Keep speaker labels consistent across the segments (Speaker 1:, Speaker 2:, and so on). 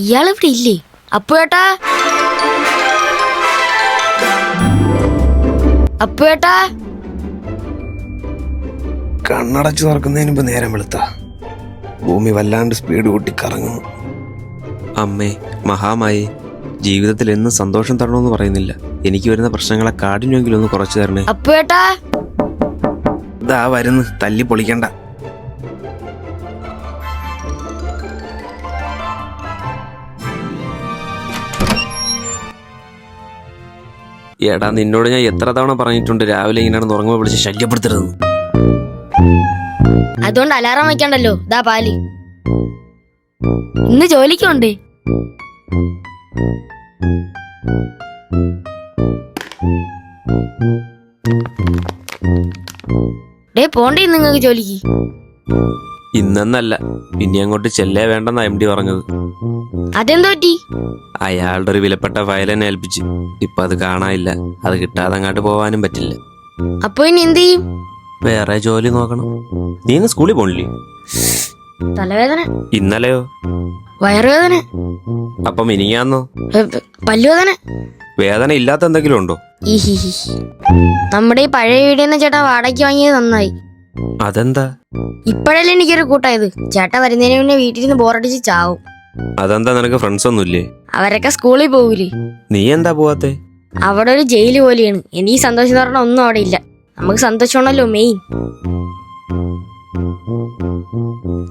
Speaker 1: ഇയാളിവിടെ ഇല്ലേ? അപ്പുവേട്ടാ അപ്പുവേട്ടാ
Speaker 2: കണ്ണടച്ചു തുറക്കുന്നതിന് മുമ്പ് നേരം വെളുത്ത. ഭൂമി വല്ലാണ്ട് സ്പീഡ് കൂട്ടി കറങ്ങുന്നു. അമ്മേ മഹാമായി ജീവിതത്തിൽ എന്നും സന്തോഷം തരണമെന്ന് പറയുന്നില്ല. എനിക്ക് വരുന്ന പ്രശ്നങ്ങളെ കാഠിന്യമെങ്കിലും ഒന്ന് കുറച്ചു തരണേ.
Speaker 1: അപ്പുവേട്ടാ
Speaker 2: ഇതാ വരുന്നു തല്ലി പൊളിക്കണ്ട. എടാ നിന്നോട് ഞാൻ എത്ര തവണ പറഞ്ഞിട്ടുണ്ട് രാവിലെ ഇങ്ങനെയാണ് ഉറങ്ങുമ്പോൾ വിളിച്ച് ശല്യപ്പെടുത്തരുത്
Speaker 1: അതുകൊണ്ട് അലാറം വയ്ക്കണ്ടല്ലോ ദാ പാൽ. ഇന്ന് ജോലിക്കുണ്ട്. ഡേ പോണ്ടേ നിങ്ങൾക്ക് ജോലിക്ക്?
Speaker 2: ഇന്നെന്നല്ല ഇനി അങ്ങോട്ട് ചെല്ലേ വേണ്ടെന്നാ എം ഡി പറഞ്ഞത്.
Speaker 1: അതെന്തോ പറ്റി?
Speaker 2: അയാളുടെ ഒരു വിലപ്പെട്ട ഫയൽ എന്നെ ഏൽപ്പിച്ചു. ഇപ്പൊ അത് കാണാനില്ല. അത് കിട്ടാതെ അങ്ങോട്ട് പോവാനും പറ്റില്ല.
Speaker 1: അപ്പൊ ഇനി എന്ത് ചെയ്യും?
Speaker 2: വേറെ ജോലി നോക്കണം. നീ ഇന്ന് സ്കൂളിൽ പോണില്ലേ?
Speaker 1: തലവേദന.
Speaker 2: ഇന്നലെയോ?
Speaker 1: വയറുവേദന.
Speaker 2: അപ്പം
Speaker 1: ഏ, പല്ലുവേദന.
Speaker 2: വേദന ഇല്ലാത്ത എന്തെങ്കിലും ഉണ്ടോ?
Speaker 1: ഈഹിഹി. നമ്മുടെ ഈ പഴയ വീടിന്ന് ചേട്ടാ വാടകയ്ക്ക് വാങ്ങിയത് നന്നായി.
Speaker 2: അതെന്താ?
Speaker 1: ഇപ്പോഴല്ലേ എനിക്കൊരു കൂട്ടായത്. ചേട്ടാ വരുന്നതിന് മുന്നേ വീട്ടിൽ നിന്ന് ബോറടിച്ച് ചാവും.
Speaker 2: അതെന്താ നിനക്ക് ഫ്രണ്ട്സ് ഒന്നുമില്ലേ?
Speaker 1: അവരൊക്കെ സ്കൂളിൽ പോകൂലേ.
Speaker 2: നീ എന്താ പോവാത്തെ?
Speaker 1: അവിടെ ഒരു ജയിൽ പോലെയാണ്. എനിക്ക് സന്തോഷം എന്ന് പറഞ്ഞാൽ ഒന്നും അവിടെ ഇല്ല. നമുക്ക് സന്തോഷമാണല്ലോ മെയിൻ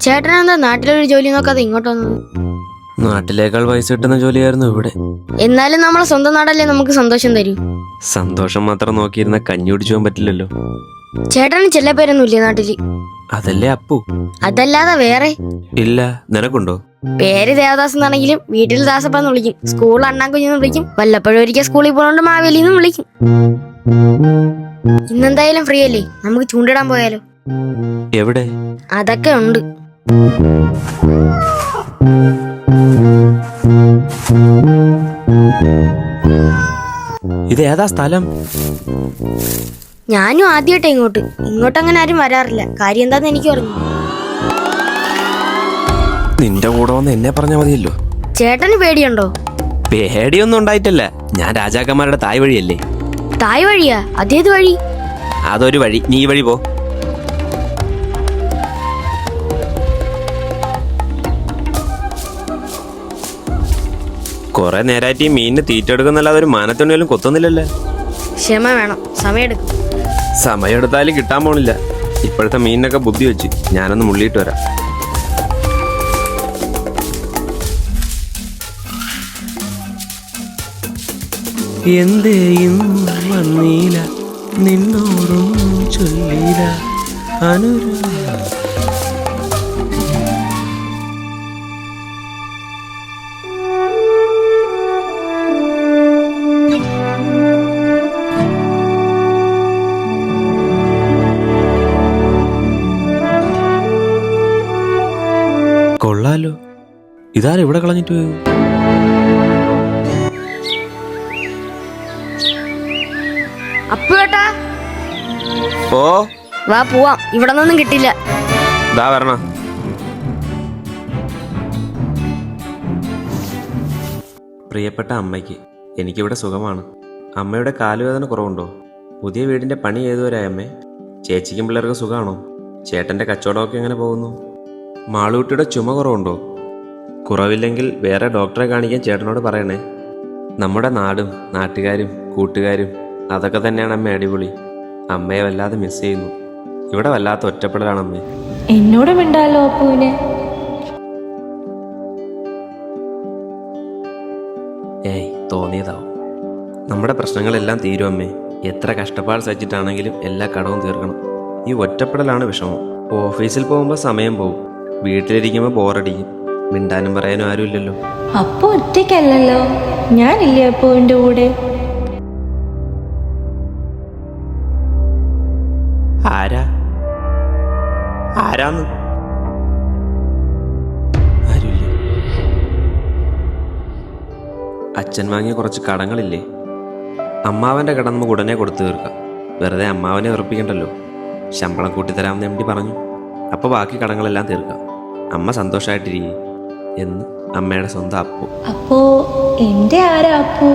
Speaker 1: ചേട്ടനെന്താ നാട്ടിലൊരു ജോലി നോക്കാതെ ഇങ്ങോട്ട് വന്നത്?
Speaker 2: നാട്ടിലേക്കാൾ പൈസ കിട്ടുന്ന ജോലിയായിരുന്നു ഇവിടെ.
Speaker 1: എന്നാലും നമ്മളെ സ്വന്തം നാടല്ലേ നമുക്ക് സന്തോഷം തരൂ.
Speaker 2: സന്തോഷം മാത്രം നോക്കിയിരുന്ന കഞ്ഞി കുടിച്ചു പോകാൻ പറ്റില്ലല്ലോ.
Speaker 1: ചേട്ടന് ചെല്ലപ്പേരൊന്നുമില്ലേ നാട്ടിൽ?
Speaker 2: അതല്ലേ അപ്പു?
Speaker 1: അതല്ലാതെ വേറെ?
Speaker 2: ഇല്ല നിനക്കുണ്ടോ?
Speaker 1: പേര് ദേവദാസ് എന്നാണെങ്കിലും വീട്ടിൽ ദാസപ്പെന്ന് വിളിക്കും. സ്കൂളിൽ അണ്ണാക്കുഞ്ഞെന്ന് വിളിക്കും. വല്ലപ്പോഴും ഒരിക്കൽ സ്കൂളിൽ പോകണോണ്ട് എന്നും വിളിക്കും. ഇന്നെന്തായാലും ഫ്രീ അല്ലേ? നമുക്ക് ചൂണ്ടിടാൻ പോയാലോ?
Speaker 2: എവിടെ?
Speaker 1: അതൊക്കെ ഉണ്ട്.
Speaker 2: ഇത് ഏതാ സ്ഥലം?
Speaker 1: ഞാനും ആദ്യമായിട്ടാ ഇങ്ങോട്ട്. ഇങ്ങോട്ട് അങ്ങനെ ആരും വരാറില്ല. കാര്യം എന്താന്ന് എനിക്ക് പറഞ്ഞു
Speaker 2: നിന്റെ കൂടെ വന്ന് എന്നെ പറഞ്ഞാ മതിയല്ലോ.
Speaker 1: ചേട്ടന് പേടിയുണ്ടോ?
Speaker 2: പേടിയൊന്നും ഉണ്ടായിട്ടല്ല. ഞാൻ രാജാക്കന്മാരുടെ തായ് വഴിയല്ലേ.
Speaker 1: തായ് വഴിയാ? അതേത് വഴി?
Speaker 2: അതൊരു വഴി. നീ വഴി പോ. കൊറേ നേരായിട്ട് ഈ മീനിന് തീറ്റ എടുക്കുന്നല്ലാതെ ഒരു മാനത്തുണ്ണിയാലും കൊത്തുന്നില്ലല്ലേ?
Speaker 1: ക്ഷമ വേണം. സമയമെടുക്കും.
Speaker 2: സമയമെടുത്താലും കിട്ടാൻ പോണില്ല. ഇപ്പോഴത്തെ മീനിനൊക്കെ ബുദ്ധി വെച്ച് ഞാനൊന്ന് മുള്ളിയിട്ട് വരാം. എന്തേയും വന്നീല നിന്നോടും ചൊല്ലീല. അനുരാ. കൊള്ളാലോ. ഇതാരെവിടെ കളഞ്ഞിട്ട്?
Speaker 1: അപ്പു ചേട്ടാ
Speaker 2: ഓ.
Speaker 1: വാ പോവാം. ഇവിടെ നിന്നും കിട്ടില്ല
Speaker 2: ദാ വരണ. പ്രിയപ്പെട്ട അമ്മയ്ക്ക് എനിക്കിവിടെ സുഖമാണ്. അമ്മയുടെ കാലുവേദന കുറവുണ്ടോ? പുതിയ വീടിന്റെ പണി ഏതുവരായി അമ്മേ. ചേച്ചിക്കും പിള്ളേർക്ക് സുഖമാണോ ചേട്ടന്റെ കച്ചവടമൊക്കെ എങ്ങനെ പോകുന്നു? മാളൂട്ടിയുടെ ചുമ കുറവുണ്ടോ? കുറവില്ലെങ്കിൽ വേറെ ഡോക്ടറെ കാണിക്കാൻ ചേട്ടനോട് പറയണേ. നമ്മുടെ നാടും നാട്ടുകാരും കൂട്ടുകാരും അതൊക്കെ തന്നെയാണ് അമ്മ അടിപൊളി. അമ്മയെ വല്ലാതെ മിസ് ചെയ്യുന്നു. ഇവിടെ വല്ലാത്ത ഒറ്റപ്പെടലാണ് അമ്മേ.
Speaker 3: എന്നോട് മിണ്ടാലോ അപ്പുവിനെ?
Speaker 2: ഏയ് തോന്നിയതാവും. നമ്മുടെ പ്രശ്നങ്ങളെല്ലാം തീരും അമ്മേ. എത്ര കഷ്ടപ്പാട് സഹിച്ചിട്ടാണെങ്കിലും എല്ലാ കടവും തീർക്കണം. ഈ ഒറ്റപ്പെടലാണ് വിഷമം. ഓഫീസിൽ പോകുമ്പോൾ സമയം പോകും വീട്ടിലിരിക്കുമ്പോൾ ബോറടിക്കും. മിണ്ടാനും പറയാനും ആരുമില്ലല്ലോ.
Speaker 3: അപ്പൊ ഒറ്റയ്ക്കല്ലല്ലോ. ഞാനില്ലേ അപ്പുവിന്റെ കൂടെ?
Speaker 2: അച്ഛൻ വാങ്ങിയ കുറച്ച് കടങ്ങളില്ലേ? അമ്മാവന്റെ കടം നമുക്ക് ഉടനെ കൊടുത്തു തീർക്കാം. വെറുതെ അമ്മാവനെ ഉറപ്പിക്കണ്ടല്ലോ ശമ്പളം കൂട്ടിത്തരാമെന്ന് എം ഡി പറഞ്ഞു. അപ്പോൾ ബാക്കി കടങ്ങളെല്ലാം തീർക്കാം. അമ്മ സന്തോഷമായിട്ടിരിക്കും എന്ന് അമ്മയുടെ സ്വന്തം അപ്പു.
Speaker 3: അപ്പോ എന്റെ ആരാ അപ്പു?